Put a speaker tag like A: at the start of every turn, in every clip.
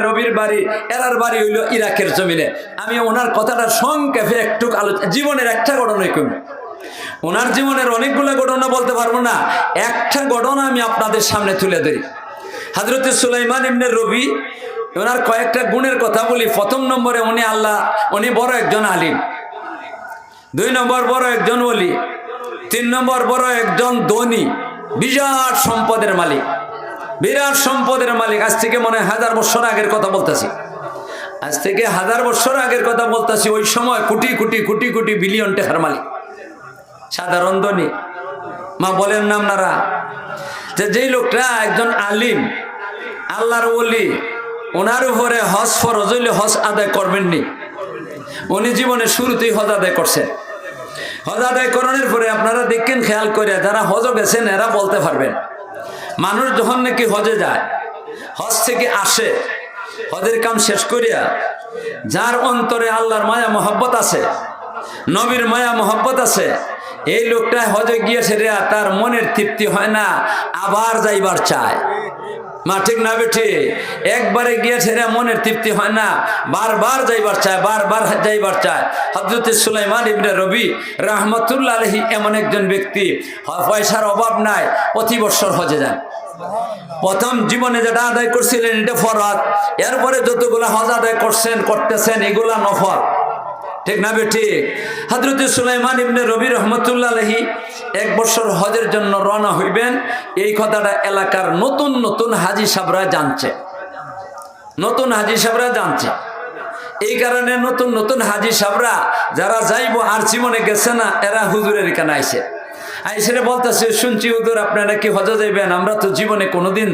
A: রবির বাড়ি বাড়ি ইরাকের আমি ওনার কথাটা একটু আলোচনা জীবনের একটা ওনার জীবনের অনেকগুলো বলতে পারব না। একটা আমি আপনাদের সামনে তুলে রবি, ওনার কয়েকটা গুণের কথা বলি। প্রথম নম্বরে উনি আল্লাহ, উনি বড় একজন আলিম। দুই নম্বর বড় একজন ওলি। তিন নম্বর বড় একজন ধনী। বিরাট সম্পদের মালিক। বিরাট সম্পদের মালিক। আজ থেকে মনে হাজার বছর আগের কথা বলতেছি। আজ থেকে হাজার বছর আগের কথা বলতেছি, ওই সময় কোটি কোটি কোটি কোটি বিলিয়ন টাকার মালিক। সাধারণ ধনী। মা বলেন না আপনারা, যে যেই লোকটা একজন আলিম, আল্লাহর ওলি, ওনার উপরে হজ ফরজ হইলে হজ আদায় করবেননি উনি জীবনে শুরুতেই হজ আদায় করছেন। হজ আদায় করণের পরে আপনারা দেখেন, খেয়াল করে, যারা হজ গেছেন, এরা বলতে পারবেন। মানুষ যখন নাকি হজে যায়, হজ থেকে আসে, হজের কাম শেষ করিয়া যার অন্তরে আল্লাহর মায়া মহব্বত আছে, নবীর মায়া মহব্বত আছে, এই লোকটা হজে গিয়েছে রে তার মনের তৃপ্তি হয় না, আবার যাইবার চায়। মা, ঠিক না বেঠি? একবারে গিয়েছে রে মনের তৃপ্তি হয় না, বারবার যাইবার চায়, বারবার যাইবার চায়। হজরত সুলাইমান ইবনে রবি রহমতুল্লাহ আলহি এমন একজন ব্যক্তি পয়সার অভাব নাই, প্রতি বৎসর হজে যান। প্রথম জীবনে যেটা আদায় করছিলেন, এটা ফরত এরপরে যতগুলা হজ আদায় করছেন, করতেছেন, এগুলা নফর ঠিক না বেঠি হজরত সুলাইমান ইবনে রবি রহমতুল্লাহ এক বছর হজের জন্য রওনা হইবেন। এই কথাটা এলাকার নতুন নতুন হাজি সাবরা জানছে। নতুন হাজি সাবরা জানছে। এই কারণে নতুন নতুন হাজি সাবরা, যারা যাইবো আর জীবনে গেছে না, এরা হুজুরের এখানে আইসে আইসে বলতেছে, শুনছি হুজুর, আপনারা কি হজে যাইবেন? আমরা তো জীবনে কোনোদিন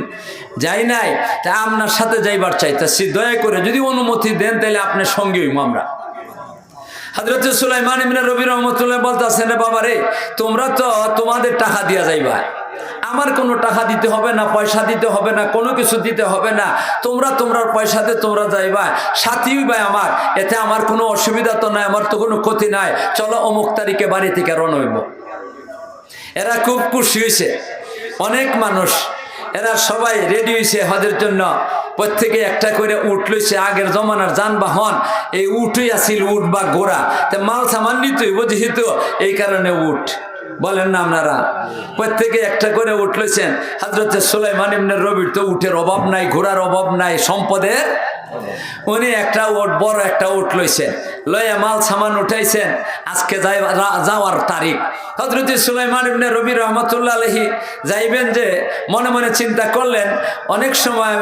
A: যাই নাই। তা আপনার সাথে যাইবার চাইতেছি। দয়া করে যদি অনুমতি দেন, তাহলে আপনার সঙ্গে হইব আমরা। হজরত সুলাইমান ইমনে রবি রহমতুল্লাহ বলতেছেন, রে বাবা রে, তোমরা তো তোমাদের টাকা দিয়া যাইবা। আমার কোনো টাকা দিতে হবে না, পয়সা দিতে হবে না, কোনো কিছু দিতে হবে না। তোমরা তোমরা পয়সাতে তোমরা যাইবা। সাথী ভাই আমার। এতে আমার কোনো অসুবিধা তো নাই, আমার তো কোনো ক্ষতি নাই। চলো অমুক তারিখে বাড়ি থেকে রওনা হইব। এরা খুব খুশি হয়েছে। অনেক মানুষ, এরা সবাই রেডি হয়েছে হজের জন্য। প্রত্যেকে একটা করে উঠ লইছে, আগের জমানার যানবাহন। এই উঠই আসিল উঠ বা ঘোড়া। তা মাল সামান নিতই যেহেতু, এই কারণে উঠ বলেন না আপনারা? প্রত্যেকে একটা করে উঠ লইছেন। হাজরত সুলাইমান ইবনে রবির তো উঠের অভাব নাই, ঘোড়ার অভাব নাই, সম্পদের। উনি একটা ওট বড় একটা উট লইছেন। লইয়া মাল সামান উঠাইছেন। আজকে যাই যাওয়ার তারিখ। হজরত সুলাইমান ইবনে রবি রহমতুল্লাহ আলহি যাইবেন যে মনে মনে চিন্তা করলেন, অনেক সময়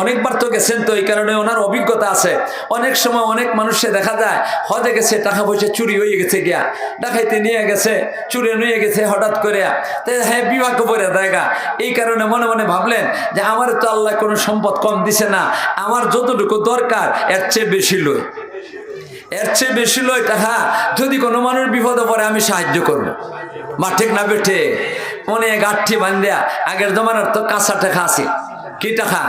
A: অনেকবার তো গেছেন তো এই কারণে ওনার অভিজ্ঞতা আছে। অনেক সময় অনেক মানুষে দেখা যায়, হজে গেছে, টাকা পয়সা চুরি হয়ে গেছে গিয়া, ডাকাইতে নিয়ে গেছে, চুরি নিয়ে গেছে হঠাৎ করে তাই হ্যাঁ বিবাহ করে দেখা এই কারণে মনে মনে ভাবলেন যে আমার তো আল্লাহ কোনো সম্পদ কম দিছে না, আমার যতটুকু দরকার, এর চেয়ে বেশি লই। এর চেয়ে বেশি লই টাকা যদি কোনো মানুষ বিপদে পড়ে, আমি সাহায্য করব। মা, ঠিক না বেঠে? মনে গাঠি বান্ধিয়া, আগের জমানার তো কাঁচা টাকা আছে। কি টাকা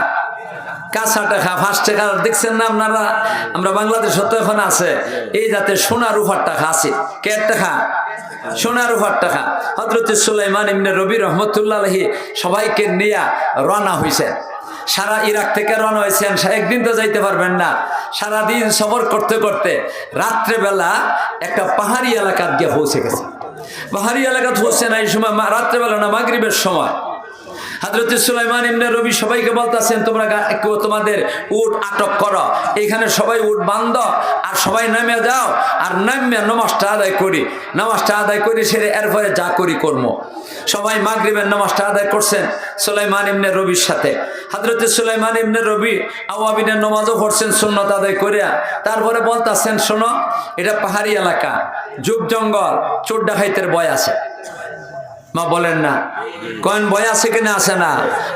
A: কাঁচা টাকা ফার্স্ট টাকা দেখছেন না আপনারা? আমরা বাংলাদেশ তো এখন আছে। এই যাতে সোনা রুফার টাকা আছে। কে টাকা সোনা রুফার টাকা হজরত সুলাইমান ইমনে রবি রহমতুল্লাহ সবাইকে নিয়ে রওনা হয়েছেন সারা ইরাক থেকে রওনা হয়েছেন একদিন তো যাইতে পারবেন না। সারাদিন সফর করতে করতে রাত্রেবেলা একটা পাহাড়ি এলাকার গিয়ে পৌঁছে গেছে। পাহাড়ি এলাকা পৌঁছে না এই সময় রাত্রেবেলা না, মাগরিবের সময়। হাজরত সুলাইমান ইমনে রবি সবাইকে বলতেছেন, তোমরা তোমাদের উট আটক করো। এখানে সবাই উট বান্ধ, আর সবাই নামে যাও, আর নামে নমাজটা আদায় করি। নামাজটা আদায় করি, সেরে এরপরে যা করি কর্ম। সবাই মাগরিবের নামাজটা আদায় করছেন সুলাইমান ইমনে রবির সাথে। হাজরত সুলাইমান ইমনে রবি আওয়াবিনের নমাজও পড়ছেন, সুন্নত আদায় করিয়া। তারপরে বলতেছেন, শোনো, এটা পাহাড়ি এলাকা, যুগ জঙ্গল, চোর ডাকাইতের বয় আছে। মা বলেন না। কয়েন ভয় আছে কিনা আছে না?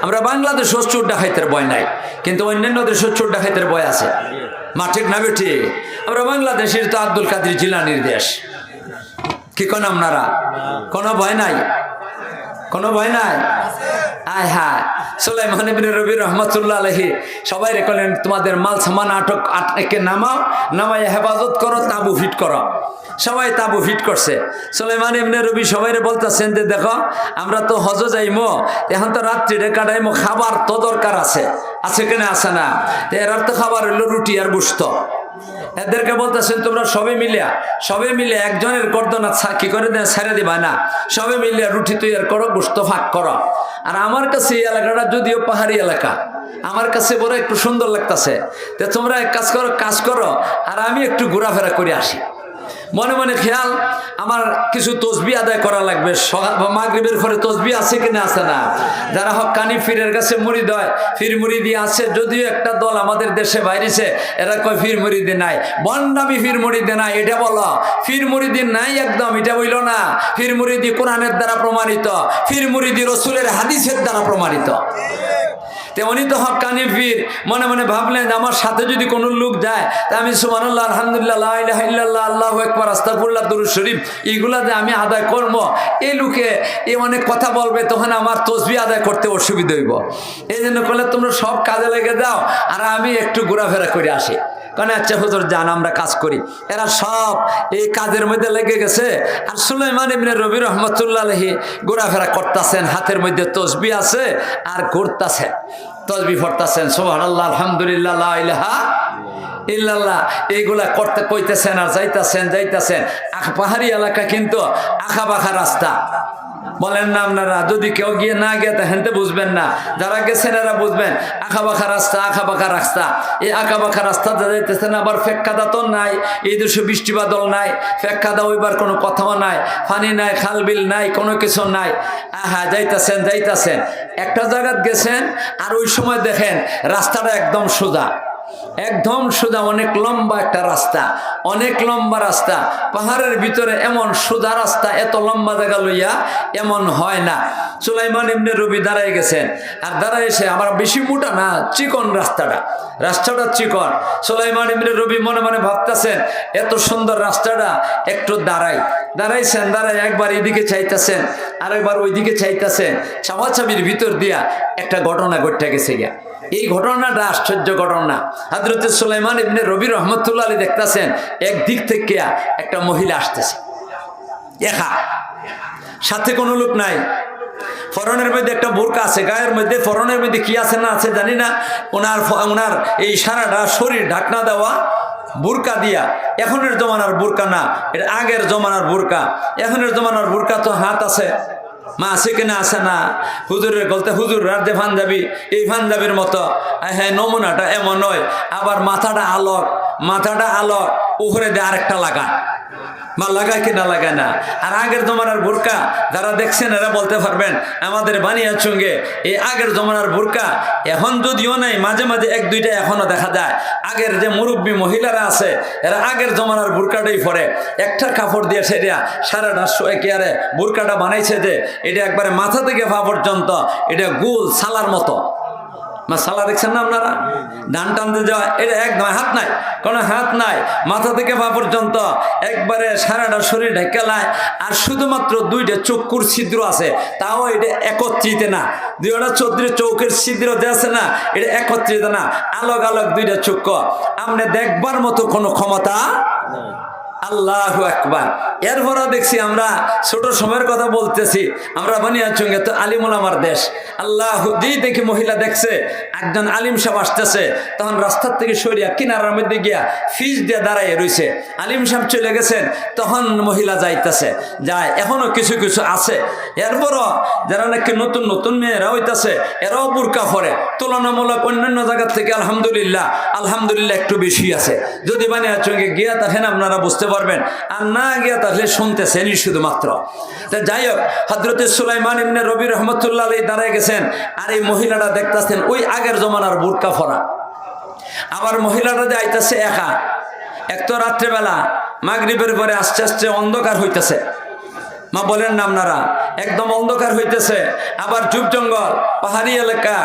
A: আমরা বাংলাদেশ চোর ডাকাইতের ভয় নাই, কিন্তু অন্যান্য দেশের চোর ডাকাইতের বয় আছে। মা, ঠিক না বেঠি? আমরা বাংলাদেশের তো আব্দুল কাদির জিলানির দেশ। কি কন আপনারা? কোনো ভয় নাই? কোনো ভয় নাই? আয় হায়, সুলাইমান ইবনে রবি রহমতুল্লাহ আলহি সবাই রেখলেন তোমাদের মাল সামান আটক, আটকে নামাও নামাই হেফাজত করো, তাবু ফিট করো। সবাই তাবু ফিট করছে। সুলাইমান এমনি রবি সবাই বলতেছেন যে, দেখো, আমরা তো হজ যাইমো, এখন তো রাত্রিরে কাটাইমো, খাবার তো দরকার আছে। আছে কিনা আছে না? এরার তো খাবার হইল রুটি আর বুঝত এদেরকে বলতেছেন, তোমরা সবে মিলিয়া, সবে মিলে একজনের গর্দনা ছা- কি করে ছেড়ে দিবা না। সবে মিলিয়া রুটি তৈরি করো গোস্ত ফাঁক করো। আর আমার কাছে এই এলাকাটা যদিও পাহাড়ি এলাকা, আমার কাছে বড় একটু সুন্দর লাগতেছে। তো তোমরা এক কাজ করো কাজ করো, আর আমি একটু ঘোরাফেরা করে আসি। মনে মনে খেয়াল, আমার কিছু তসবি আদায় করা লাগবে। মাগরিবের পরে তসবি আছে কিনা আছে না? যারা হকানি ফিরের কাছে মুড়ি দেয়, ফির মুড়ি দিয়ে আছে যদিও একটা দল আমাদের দেশে বাইরেছে, এরা কয় ফির মুড়ি দিয়ে নাই? বন্ডামি ফির মুড়ি দিয়ে নাই, এটা বলো। ফির মুড়ি দিয়ে নাই একদম, এটা বইল না। ফির মুড়ি দিয়ে কোরআনের দ্বারা প্রমাণিত, ফির মুড়ি দিয়ে রসুলের হাদিসের দ্বারা প্রমাণিত। তেমনি তো হকানি পীর মনে মনে ভাবলেন আমার সাথে যদি কোনো লোক যায়, তা আমি সুমানুল্লাহ আলহামদুলিল্লাহ আল্লাহ আল্লাহ একবার আস্তাফুল্লাহ দুরু শরীফ, এইগুলা যে আমি আদায় করব, এই লোকে এ অনেক কথা বলবে, তখন আমার তসবি আদায় করতে অসুবিধা হইব। এই জন্য করলে তোমরা সব কাজে লেগে যাও আর আমি একটু ঘোরাফেরা করে আসি। কারণ আচ্ছা হুজুর, যান, আমরা কাজ করি। এরা সব এই কাজের মধ্যে লেগে গেছে। আর সুলাইমান ইবনে রবি রহমতুল্লাহ ঘোরাফেরা করতেছেন, হাতের মধ্যে তসবি আছে আর ঘুরতাছেন তসবি ফরতাছেন সোহান আল্লাহ আলহামদুলিল্লাহ ইল্লাল্লাহ। এইগুলা করতে কইতেছেন আর যাইতাছেন যাইতাছেন। আখ পাহাড়ি এলাকা কিন্তু আখা বাখা রাস্তা। বলেন না আপনারা, যদি কেউ গিয়ে না গিয়ে হেনতে বুঝবেন না। যারা গেছেন এরা বুঝবেন আঁকা বাঁকা রাস্তা আঁকা বাঁকা রাস্তা। এই আঁকা বাঁকা রাস্তা যাইতেছেন আবার ফেক্কাদা তো নাই, এই দেশে বৃষ্টি বাদল নাই ফেক্কাদা ওইবার কোনো কথাও নাই, পানি নাই, খাল বিল নাই, কোনো কিছু নাই। আহা, যাইতাছেন যাইতাছেন। একটা জায়গাত গেছেন, আর ওই সময় দেখেন রাস্তাটা একদম সোজা। একদম সোজা অনেক লম্বা একটা রাস্তা, অনেক লম্বা রাস্তা। পাহাড়ের ভিতরে এমন সোজা রাস্তা, এত লম্বা জায়গা লইয়া এমন হয় না। সুলাইমান এমনি রবি দাঁড়ায় গেছেন, আর দাঁড়ায় এসে আমার বেশি মোটা না, চিকন রাস্তাটা রাস্তাটা চিকন। সুলাইমান এমনি রবি মনে মনে ভাবতেছেন, এত সুন্দর রাস্তাটা, একটু দাঁড়াই। দাঁড়াইছেন দাঁড়াই একবার এদিকে চাইতেছেন, আরেকবার ওইদিকে চাইতেছেন। চামাচাবির ভিতর দিয়া একটা ঘটনা ঘটে গেছে গিয়া। এই ঘটনাটা আশ্চর্য ঘটনা। হাজরত সুলাইমান ইবনে রবি রহমতুল্লাহ আলী দেখতেছেন একদিক থেকে একটা মহিলা আসতেছে। একা। সাথে কোনো লোক নাই। ফরনের মধ্যে একটা বোরকা আছে, গায়ের মধ্যে। ফরনের মধ্যে কি আছে না আছে জানি না। ওনার ওনার এই সারাটা শরীর ঢাকনা দেওয়া, বুরকা দিয়া। এখনের জমানার বুরকা না, এটা আগের জমানার বোরকা। এখনের জমানার বোরকা তো হাত আছে। মা আছে কিনা আসে না। হুজুরের গলতে হুজুর রাধে ফান্দাবি এই ফান্দাবির মতো। হ্যাঁ নমুনাটা এমন নয়। আবার মাথাটা আলোক মাথাটা আলোক, উপরে দিয়ে আরেকটা লাগা বা লাগায় কি না লাগায় না? আর আগের জমানার বোরকা যারা দেখছেন, এরা বলতে পারবেন, আমাদের বানিয়ার সঙ্গে এই আগের জমানার বোরকা এখন যদিও নাই, মাঝে মাঝে এক, দুইটা এখনও দেখা যায়। আগের যে মুরব্বী মহিলারা আছে, এরা আগের জমানার বোরকাটাই পরে। একটা কাপড় দিয়ে সেটা সারাটা কেয়ারে বোরকাটা বানাইছে যে, এটা একবারে মাথা থেকে পা পর্যন্ত, এটা গুল, সালার মতো। মা সালা দেখছেন না আপনারা? ডান টানতে যাওয়া, এটা একদম হাত নাই। কোনো হাত নাই, মাথা থেকে পা পর্যন্ত। একবারে সারাটা শরীর ঢেকেলায় আর শুধুমাত্র দুইটা চক্ষুর ছিদ্র আছে, তাও এটা একত্রিত না। দুইটা চৌধুরী চৌকের ছিদ্র যে আছে না, এটা একত্রিত না। আলোক আলোক দুইটা চক্ষু। আপনি দেখবার মতো কোনো ক্ষমতা আল্লাহ একবার এরপরও দেখছি আমরা ছোট সময়ের কথা বলতেছি। আমরা বানিয়ার সঙ্গে তো আলিমুল আমার দেশ। আল্লাহ যেই দেখি মহিলা দেখছে, একজন আলিম সাহেব আসতেছে। তখন রাস্তার থেকে সরিয়া কিনারার মধ্যে গিয়া ফিস দিয়ে দাঁড়াইয়ে রইছে। আলিম সাহেব চলে গেছেন, তখন মহিলা যাইতেছে। যায়, এখনও কিছু কিছু আছে। এরপরও যারা নাকি নতুন নতুন মেয়েরা হইতাছে, এরাও বুরকা পরে। তুলনামূলক অন্যান্য জায়গার থেকে আলহামদুলিল্লাহ আলহামদুলিল্লাহ একটু বেশি আছে। যদি বানিয়ার সঙ্গে গিয়া থাকেন, আপনারা বুঝতে পারবেন আর না গিয়া তাহলে শুনতেছেনই শুধুমাত্র। তা যাই হোক হজরত সুলাইমান ইমনে রবি রহমতুল্লাহ আলী দাঁড়ায় গেছেন, আর এই মহিলাটা দেখতেছেন ওই আগের জমানার বুরকা ফরা আবার মহিলাটা যে আইতাছে একা, এক তো রাত্রেবেলা, মাগরীবের পরে আস্তে আস্তে অন্ধকার হইতেছে। মা বলেন না আপনারা, একদম অন্ধকার হইতেছে। আবার যুব জঙ্গল, পাহাড়ি এলাকা,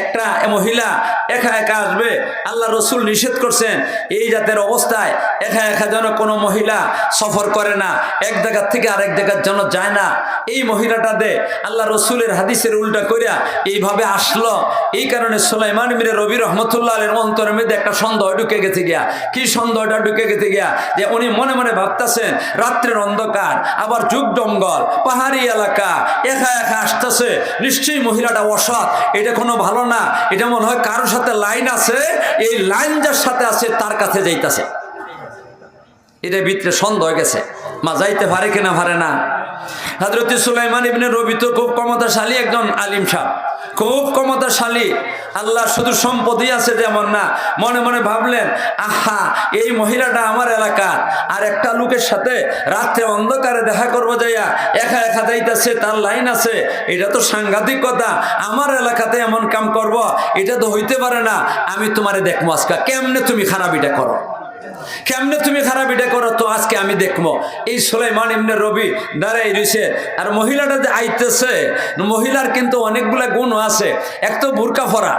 A: একটা মহিলা একা একা আসবে, আল্লাহ রসুল নিষেধ করছেন, এই জাতের অবস্থায় একা একা যেন কোনো মহিলা সফর করে না, এক জায়গার থেকে আরেক জায়গার জন্য যায় না। এই মহিলাটা দে, আল্লাহ রসুলের হাদিসের উল্টা করিয়া এইভাবে আসলো। এই কারণে সুলাইমান মিরে রবি রহমতুল্লাহ আলের অন্তরের মধ্যে একটা সন্দেহ ঢুকে গেছে গিয়া। কি সন্দেহটা ঢুকে গেছে গিয়া? যে উনি মনে মনে ভাবতেছেন, রাত্রের অন্ধকার, আবার যুগ জঙ্গল, পাহাড়ি এলাকা, একা একা আসতেছে। নিশ্চয়ই মহিলাটা অসৎ, এটা কোনো ভালো না। এটা মনে হয় কারোর সাথে লাইন আছে, এই লাইন যার সাথে আছে, তার কাছে যাইতাছে। এটা ভিতরে সন্দেহ গেছে। মা যাইতে পারে কিনা পারে না। হাজরতি সুলাইমান ইবনে রবি তো খুব ক্ষমতাশালী একজন আলিম সাহ খুব ক্ষমতাশালী। আল্লাহ শুধু সম্পদই আছে যেমন না, মনে মনে ভাবলেন, আহা, এই মহিলাটা আমার এলাকার। আর একটা লোকের সাথে রাত্রে অন্ধকারে দেখা করব যাইয়া একা একা যাইতেছে, তার লাইন আছে, এটা তো সাংঘাতিক কথা। আমার এলাকাতে এমন কাম করব, এটা তো হইতে পারে না। আমি তোমারে দেখব আজকা। কেমনে তুমি খারাপ এটা করো? কেমনে তুমি খারাপ এটা করো? তো আজকে আমি দেখব। এই সোলাইমান এমনি রবি দাঁড়াই রয়েছে। আর মহিলাটা যে আইতেছে, মহিলার কিন্তু অনেকগুলা গুণ আছে। এক তো বুরকা ফরা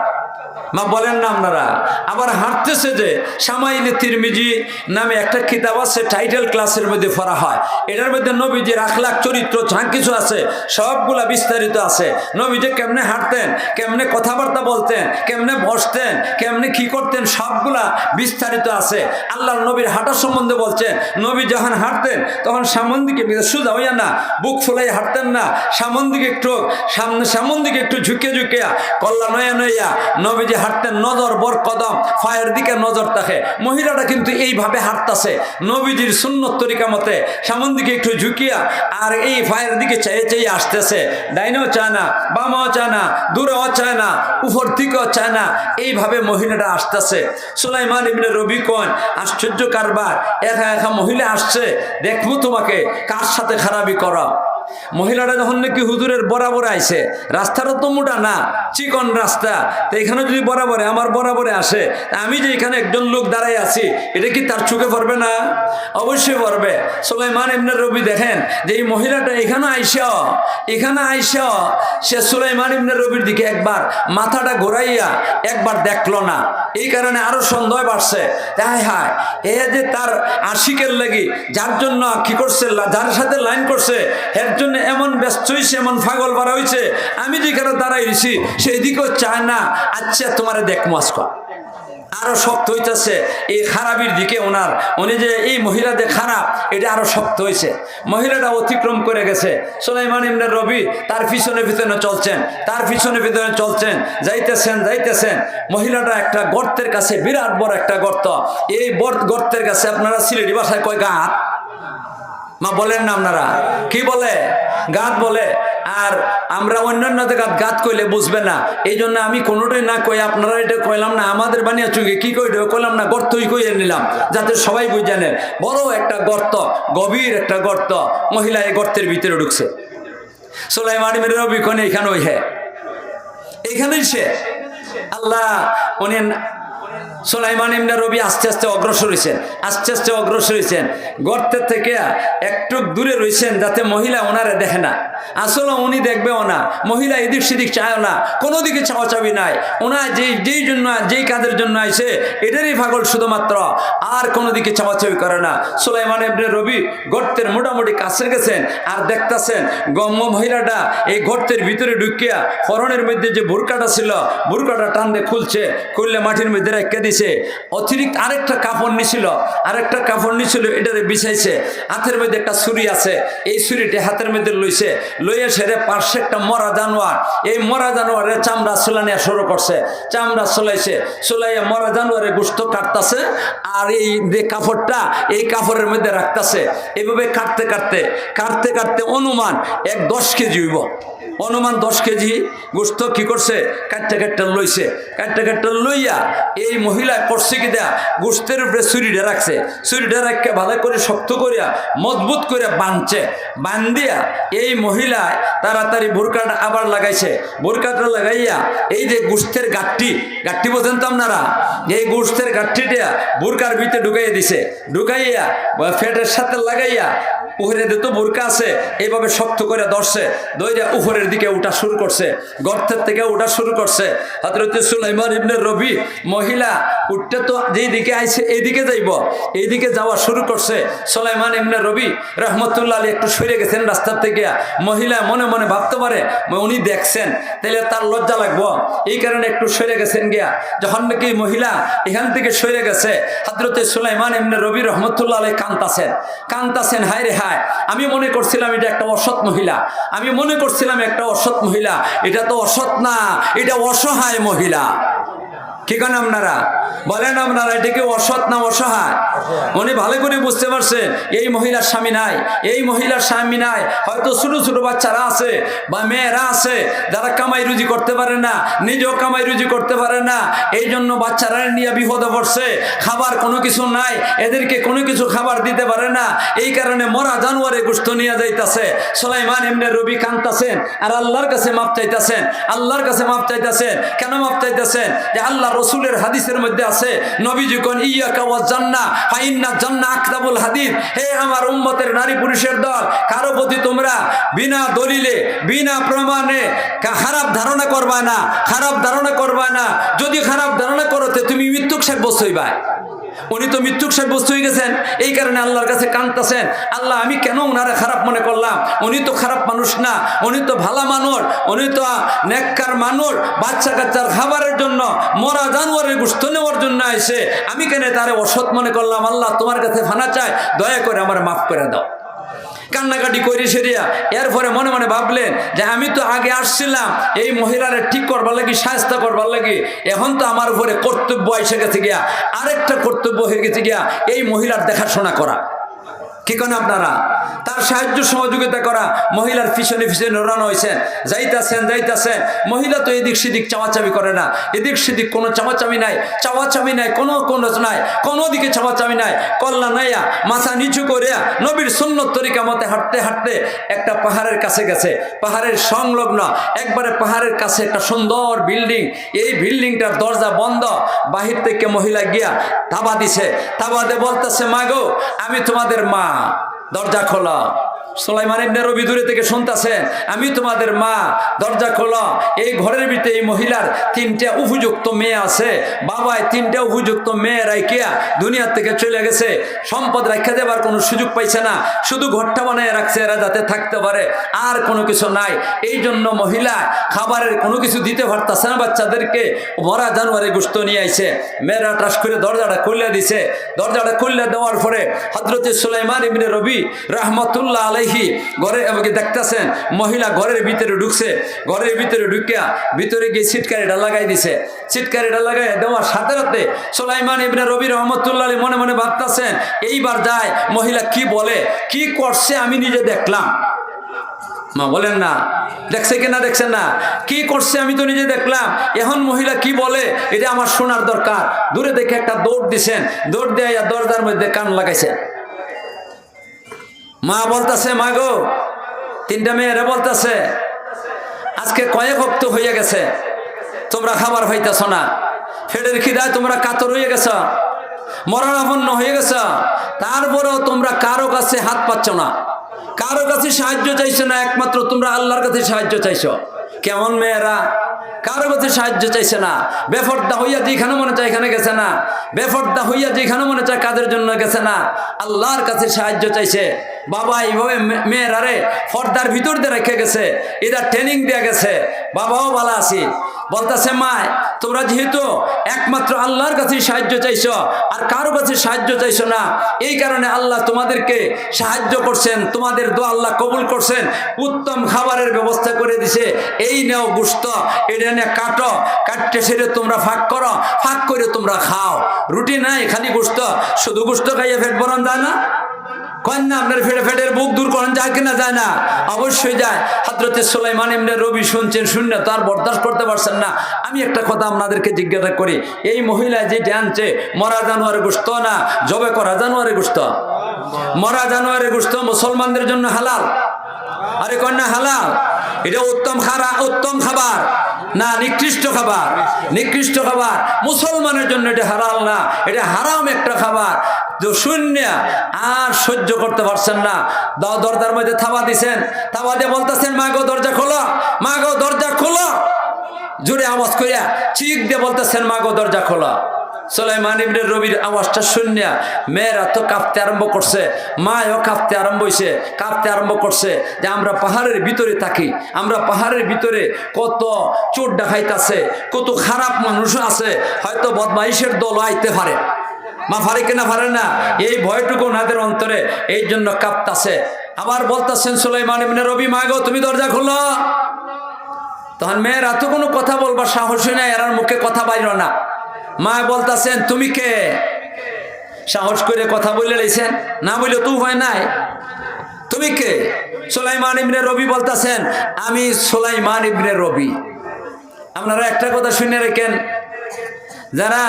A: মা বলেন না আপনারা, আবার হাঁটতেছে যে সামাইলে তিরমিজি নামে একটা কিতাব আছে টাইটেল ক্লাসের মধ্যে পড়া হয়। এটার মধ্যে নবীজির আখলাখ, চরিত্র যা কিছু আছে, সবগুলা বিস্তারিত আছে। নবীজি কেমনে হাঁটতেন, কেমনে কথাবার্তা বলতেন, কেমনে বসতেন, কেমনে কি করতেন, সবগুলা বিস্তারিত আছে। আল্লাহর নবীর হাঁটার সম্বন্ধে বলছেন, নবী যখন হাঁটতেন, তখন সামন দিকে সোজা হইয়া না, বুক ফুলাই হাঁটতেন না, সামন দিকে একটু, সামনে, সামন দিকে একটু ঝুঁকে ঝুঁকিয়া, কল্লা নয়া নইয়া নবীজি হাঁটতেন নজর বর কদম, ফায়ের দিকে নজর থাকে মহিলাটা কিন্তু এইভাবে হাঁটতাছে। নবীজির সুন্নত তরিকা মতে সামন দিকে একটু ঝুঁকিয়া আর এই ফায়ের দিকে চেয়ে চেয়ে আসতেছে। ডাইনেও চায় না, বামাও চায় না, দূরেও চায় না, উপর দিকেও চায় না। এইভাবে মহিলাটা আসতেছে। সুলাইমান ইবনে রবি কন আশ্চর্য কারবার, একা একা মহিলা আসছে? দেখব তোমাকে, কার সাথে খারাপই করা? মহিলাটা যখন নাকি হুজুরের বরাবর আইসে, রাস্তাটা তো মোটা না, চিকন রাস্তা, তো এখানে যদি বরাবরে, আমার বরাবরে আসে আমি যে এখানে একজন লোক দাঁড়াই আছি, এটা কি তার চোখে পড়বে না? অবশ্যই পড়বে। সুলাইমান এমনি রবি দেখেন যে এই মহিলাটা এখানে আইস এখানে আইস, সে সুলাইমান ইবনে রবির দিকে একবার মাথাটা ঘোরাইয়া একবার দেখল না। এই কারণে আরও সন্দেহ বাড়ছে। হায় হায়, এ যে তার আশিকের লাগি, যার জন্য কি করছে, যার সাথে লাইন করছে এর জন্য এমন ব্যস্ত হয়েছে এমন পাগল বাড়া হয়েছে আমি যেখানে দাঁড়াইছি সেই দিকেও চায় না আচ্ছা তোমারে দেখ আজকা আরও শক্ত হইতেছে, এই খারাপির দিকে ওনার। উনি যে এই মহিলাদের খারাপ, এটা আরও শক্ত হয়েছে মহিলাটা অতিক্রম করে গেছে। সোলাইমান ইমনে রবি তার পিছনে পিছনে চলছেন, তার পিছনে পিছনে চলছেন, যাইতেছেন যাইতেছেন। মহিলাটা একটা গর্তের কাছে, বিরাট বড় একটা গর্ত। এই গর্তের কাছে আপনারা সিলেটি বাসায় কয় গাছ মা, বলেন না আপনারা। কি বলে? গাত বলে। আর আমরা অন্যান্য গাত গাত কইলে বুঝবে না। এই জন্য আমি কোনোটাই না কই, আপনারা এটা কইলাম না, আমাদের বানিয়ে চুকে কি কই কইলাম না, গর্তই কইয়ে নিলাম, যাতে সবাই বুঝ বড় একটা গর্ত, গভীর একটা গর্ত, মহিলা এই গর্তের ভিতরে ঢুকছে। সোলাই মাড়ি মেরে রবি কোনে এখানে ওই হ্যাঁ এখানেই সে। আল্লাহ উনি সোলাইমান ইমনা রবি আস্তে আস্তে অগ্রসর হয়েছেন আস্তে আস্তে অগ্রসর হয়েছেন গর্তের থেকে একটু দূরে রয়েছেন যাতে মহিলা ওনারে দেখে না। আসলে উনি দেখবেও না, মহিলা এদিক সেদিক চায় না, কোনো দিকে চাওয়া চাবি নাই। ওনার যেই যেই জন্য, যেই কাজের জন্য আইছে এটারই পাগল শুধুমাত্র, আর কোনো দিকে চাওয়াচাবি করে না। সোলাইমান ইবনে রবি গর্তের মোটামুটি কাছে গেছেন, আর দেখতাছেন গম্য মহিলাটা এই গর্তের ভিতরে ঢুকিয়া করণের মধ্যে যে বুরকাটা ছিল, বুরকাটা টানতে খুলছে, খুললে মাটির মধ্যে রেখে দিছে, অতিরিক্ত আরেকটা কাপড় নিছিল, আরেকটা কাপড় নিছিল, এটারে বিছাইছে। হাতের মধ্যে একটা ছুরি আছে, এই ছুরিটি হাতের মধ্যে লইছে। লইয়া সেরে পার্শ্বে একটা মরা জানোয়ার। এই মরা জানোয়ারের চামড়া চুলানিয়া শুরু করছে। চামড়া চলাইছে চলাইয়া মরা জানোয়ারে গুস্ত কাটতাছে, আর এই যে কাপড়টা এই কাপড়ের মধ্যে রাখতাছে। এইভাবে কাটতে কাটতে কাটতে কাটতে অনুমান এক দশ কেজি হইব। অনুমান দশ কেজি গোস্ত কি করছে? কাটতে কাটতে লইছে। কাটতে কাটতে লইয়া এই মহিলা করছে কি দেয়া? গোস্তের উপরে ছুরিটা রাখছে। ছুরিটা রাখকে ভালো করে শক্ত করিয়া, মজবুত করে বাঁধছে বান্ধিয়া এই মহিলায় তাড়াতাড়ি বোরকাটা আবার লাগাইছে। বোরকাটা লাগাইয়া এই যে গোস্তের গাঠটি গাঠটি বোঝেন তো আপনারা? এই গোস্তের গাঠটিটা বোরকার ভিতরে ঢুকাইয়া দিছে। ঢুকাইয়া ফেটের সাথে লাগাইয়া উপরে তো বোরকা আছে, এইভাবে শক্ত করে ধরছে দইরা উপরের দিকে উঠা শুরু করছে, গর্তের থেকে উঠা শুরু করছে। হজরত সুলাইমান ইবনে রবি, মহিলা, উঠতে তো যেই দিকে আইছে এইদিকে যাইব, এইদিকে যাওয়া শুরু করছে। সুলাইমান ইবনে রবি রহমতুল্লাহ আলী একটু সরে গেছেন রাস্তার থেকে, মহিলা মনে মনে ভাবতে পারে উনি দেখছেন তাহলে তার লজ্জা লাগবো? এই কারণে একটু সরে গেছেন গিয়া, যখন নাকি মহিলা এখান থেকে সরে গেছে হজরতে সুলাইমান এমনি রবি রহমতুল্লাহ আলাই কান্তাছেন কান্তাছেন হায় রে হায় আমি মনে করছিলাম এটা একটা অসৎ মহিলা। আমি মনে করছিলাম একটা অসৎ মহিলা। এটা তো অসৎ না, এটা অসহায় মহিলা। কি কেন আপনারা? বলেন আপনারা এটাকে অসৎ না অসহায়? উনি ভালো করে বুঝতে পারছেন, এই মহিলার স্বামী নাই, এই মহিলার স্বামী নাই। হয়তো ছোট ছোট বাচ্চারা আছে বা মেয়েরা আছে, যারা কামাই রুজি করতে পারে না, নিজেও কামাই রুজি করতে পারে না। এই জন্য বাচ্চারা নিয়ে বিপদে পড়ছে, খাবার কোনো কিছু নাই, এদেরকে কোনো কিছু খাবার দিতে পারে না। এই কারণে মরা জানুয়ারে গোস্ত নিয়ে যাইতাছে। সোলাইমান এমনি রবি কান্তাছেন আর আল্লাহর কাছে মাপ চাইতেছেন, আল্লাহর কাছে মাপ চাইতাছেন। কেন মাপ চাইতেছেন? যে আল্লাহ রসুলের হাদিসের মধ্যে আছে নবীজি কোন ইয়া কাওয়া জান্না ফাইন্না জান্না আকতাবুল হাদিস। হে আমার উম্মতের নারী পুরুষের দল, কারও প্রতি তোমরা বিনা দলিলে, বিনা প্রমাণে খারাপ ধারণা করবা না, খারাপ ধারণা করবা না। যদি খারাপ ধারণা করো, তে তুমি মৃত্যুক সাব্যস্ত হইবা। উনি তো মৃত্যুক সাব্যস্ত হয়ে গেছেন। এই কারণে আল্লাহর কাছে কাঁদতেছেন। আল্লাহ, আমি কেন ওনারা খারাপ মনে করলাম? উনি তো খারাপ মানুষ না। উনি তো ভালো মানুষ। উনি তো নেককার মানুষ। বাচ্চা কাচ্চার খাবারের জন্য, মরা জানোয়ারের গুস্ত নেওয়ার জন্য এসে আমি কেন তারে অসৎ মনে করলাম? আল্লাহ, তোমার কাছে ফানা চাই। দয়া করে আমার মাফ করে দাও। কান্নাকাটি করে সেরিয়া। এরপরে মনে মনে ভাবলেন যে আমি তো আগে আসছিলাম, এই মহিলারে ঠিক করবার লাগি সাহস্তা করবার লাগি। এখন তো আমার উপরে কর্তব্য এসে গেছে গিয়া। আরেকটা কর্তব্য হয়ে গেছে গিয়া এই মহিলার দেখাশোনা করা। কি কেন আপনারা? তার সাহায্য সহযোগিতা করা মহিলার পিছনে পিছনে ওড়ানো হয়েছেন যাইতাছেন যাইতাছেন। মহিলা তো এদিক সেদিক চাওয়াচাবি করে না। এদিক সেদিক কোনো চাওয়াচাবি নাই চাওয়াচাবি নাই, কোনো কোনো নাই, কোনো দিকে চাওয়াচাবি নাই। কল্লা নাইয়া, মাথা নিচু করিয়া নবীর সুন্নত তরিকা মতে হাঁটতে হাঁটতে একটা পাহাড়ের কাছে গেছে। পাহাড়ের সংলগ্ন, একবারে পাহাড়ের কাছে একটা সুন্দর বিল্ডিং। এই বিল্ডিংটার দরজা বন্ধ। বাহির থেকে মহিলা গিয়া তাবা দিছে। তাবাতে বলতেছে মা গো আমি তোমাদের মা। দরজা খোলা। সোলাইমান ইবনে রবি দূরে থেকে শুনতাছেন আমি তোমাদের মা, দরজা খোলা। এই ঘরের ভিতরে এই মহিলার তিনটা উপযুক্ত মেয়ে আছে। বাবায় তিনটা উপযুক্ত মেয়ে রাইকিয়া দুনিয়ার থেকে চলে গেছে। সম্পদ রাখা দেবার কোনো সুযোগ পাইছে না। শুধু ঘরটা বানায় রাখছে এরা যাতে থাকতে পারে। আর কোনো কিছু নাই। এই জন্য মহিলা খাবারের কোনো কিছু দিতে পারতাছে না। বাচ্চাদেরকে মরা জানুয়ারি গোস্ত নিয়ে আইছে। মেয়েরা টাস করে দরজাটা খুলে দিছে। দরজাটা খুলে দেওয়ার পরে হজরত সুলাইমান ইবনে রবি রহমতুল্লাহ আলাইহি ঘরে আমাকে দেখতেছেন, মহিলা ঘরের ভিতরে ঢুকছে, ঘরের ভিতরে ঢুকিয়া ভিতরে গিয়ে ছিটকারিটা লাগাই দিছে। ছিটকারিটা লাগাই দেওয়ার সাথে সাথে সোলাইমান ইবনে রবি রহমতুল্লাহ মনে মনে ভাবতেছেন, এইবার যায়, মহিলা কি বলে, কি করছে আমি নিজে দেখলাম। মা বলেন না, দেখছে কিনা দেখছেন না? কি করছে আমি তো নিজে দেখলাম। এখন মহিলা কি বলে, এটা আমার শোনার দরকার। দূরে দেখে একটা দৌড় দিছেন, দৌড় দিয়ে দরজার মধ্যে কান লাগাইছেন। মা বলতেছে, মা গো, তিনটা মেয়েরা বলতেছে, আজকে কয়েক ভক্ত হয়ে গেছে, তোমরা খাবার হইতেছ না। ফেডের খিদায় তোমরা কাতর হয়ে গেছ মরণাপন্ন হয়ে গেছ, তারপরেও তোমরা কারও কাছে হাত পাচ্ছ না। কারও কাছে সাহায্য চাইছো না, একমাত্র তোমরা আল্লাহর কাছে সাহায্য চাইছো। কেমন মেয়েরা? কারও কাছে সাহায্য চাইছে না? বেফর্দা হইয়া যেখানে মনে চায় এখানে গেছে না। বেফর্দা হইয়া যেখানে মনে চায় কাদের জন্য গেছে না? আল্লাহর কাছে সাহায্য চাইছে। বাবা এইভাবে মে- মেয়েরারে ফর্দার ভিতর দিয়ে রেখে গেছে। এরা ট্রেনিং দেওয়া গেছে। বাবাও ভালো আছি। বলতেছে মায় তোমরা যেহেতু একমাত্র আল্লাহর কাছে সাহায্য চাইছো, আর কারও কাছে সাহায্য চাইছো না, এই কারণে আল্লাহ তোমাদেরকে সাহায্য করছেন, তোমাদের দোয়া আল্লাহ কবুল করছেন। উত্তম খাবারের ব্যবস্থা করে দিছে। এই নেও গুস্ত, এটা নিয়ে কাটো, কাটতে সেরে তোমরা ফাঁক করো, ফাঁক করে তোমরা খাও। রুটি নাই, খালি শুধু খাইয়ে ফেট যায় না? কন্যা আপনার ফেটে ফেটের বুক দূর করেন, যায় কিনা যায় না? অবশ্যই যায়। ইমনে রবি শুনছেন শূন্য তার বরদাস্ত করতে পারছেন না। আমি একটা কথা আপনাদেরকে জিজ্ঞাসা করি, এই মহিলা যে আনছে মরা জানুয়ারি গোস্ত না? জবে করা জানুয়ারি গোস্ত মরা জানুয়ারি গোস্ত মুসলমানদের জন্য হালাল? আরে কন্যা হালাল, এটা উত্তম খারা, উত্তম খাবার। না, নিকৃষ্ট খাবার। নিকৃষ্ট খাবার। মুসলমানের জন্য এটা হারাল না, এটা হারাম একটা খাবার। শূন্য, আর সহ্য করতে পারছেন না। দ- দরজার মধ্যে থাবা দিছেন। থাবা দিয়ে বলতেছেন, মা গো, দরজা খোলো। মা গো, দরজা খোলো। জোরে আওয়াজ করিয়া চিক দিয়ে বলতেছেন, মা গো, দরজা খোলো। সোলাইমান ইবনে রবির আওয়াজটা শূন্য মেয়েরা তো কাঁপতে আরম্ভ করছে, মায়ও কাঁপতে আরম্ভ হয়েছে কাঁপতে আরম্ভ করছে যে আমরা পাহাড়ের ভিতরে থাকি, আমরা পাহাড়ের ভিতরে কত চোর ডাকাইতাছে কত খারাপ মানুষ আছে, হয়তো বদমাইশের দল আইতে পারে। মা পারে কিনা পারে না? এই ভয়টুকু ওনাদের অন্তরে এই জন্য কাঁপতাছে। আবার বলতেছেন সুলাইমান ইবনে রবি, মাগো, তুমি দরজা খোলো। তখন মেয়েরা তো কোনো কথা বলবার সাহসই না এরার মুখে কথা বাইর না। মা বলতাছেন, তুমি কে? সাহস করে কথা বলে লেছেন। না বললে তো হয় নাই। তুমি কে? সোলাইমান ইবনে রবি বলতাছেন, আমি সোলাইমান ইবনে রবি। আপনারা একটা কথা শুনে রেখেন, যারা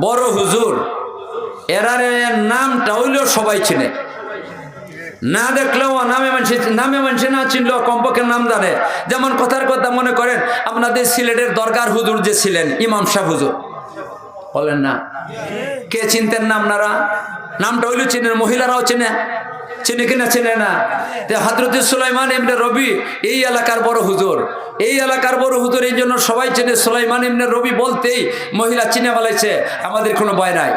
A: বড় হুজুর, এরারে নামটা হইলেও সবাই চিনে। না দেখলেও নামে মানুষ নামে মানুষ না চিনলেও কমপক্ষে নাম জানে। যেমন কথার কথা মনে করেন, আপনাদের সিলেটের দরকার হুজুর যে ছিলেন, ইমাম শাহ হুজুর। বলেন না। কে চিনতেন না আপনারা? নামটা হইল চিনেন, মহিলারাও চেনে। চিনে কিনা চেনে না? হাজরত সুলাইমান এমনি রবি, এই এলাকার বড় হুজুর। এই এলাকার বড় হুজুর, এই জন্য সবাই চেনে। সুলাইমান এমনি রবি বলতেই মহিলা চিনে বলাইছে আমাদের কোনো ভয় নাই।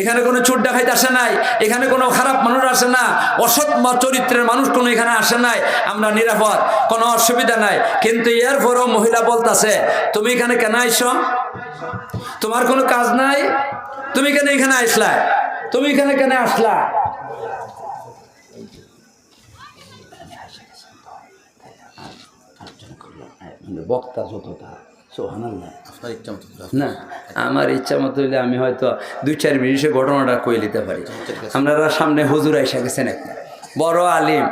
A: এখানে কোনো চোর ডাকাইতে আসে নাই। এখানে কোনো খারাপ মানুষ আসে না। অসৎ চরিত্রের মানুষ কোনো এখানে আসে নাই। আমরা নিরাপদ, কোনো অসুবিধা নাই। কিন্তু এরপরও মহিলা বলতাছে, তুমি এখানে কেন আইসো? তোমার কোনো কাজ নাই? তুমি কেন এখানে আসলা? তুমি এখানে কেন আসলা? বক্তা যতটা না আমার ইচ্ছা মতো হইলে আমি হয়তো দুই চার মিনিটে ঘটনাটা কয়ে নিতে পারি। আপনারা সামনে হুজুর এসে গেছেন একটা। বড় আলিম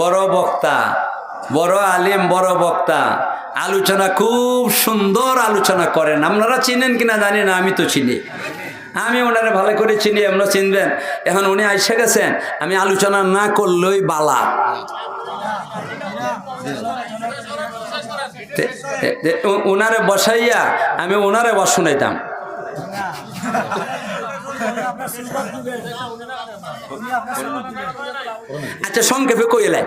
A: বড় বক্তা বড় আলিম বড় বক্তা। আলোচনা খুব সুন্দর আলোচনা করেন। আপনারা চিনেন কিনা জানি না, আমি তো চিনি। আমি ওনারা ভালো করে চিনি, আপনারা চিনবেন। এখন উনি আইসে গেছেন, আমি আলোচনা না করলেই বালা। উনারে বসাইয়া আমি ওনারে বস শুনাইতাম আচ্ছা সংক্ষেপে কইলেন।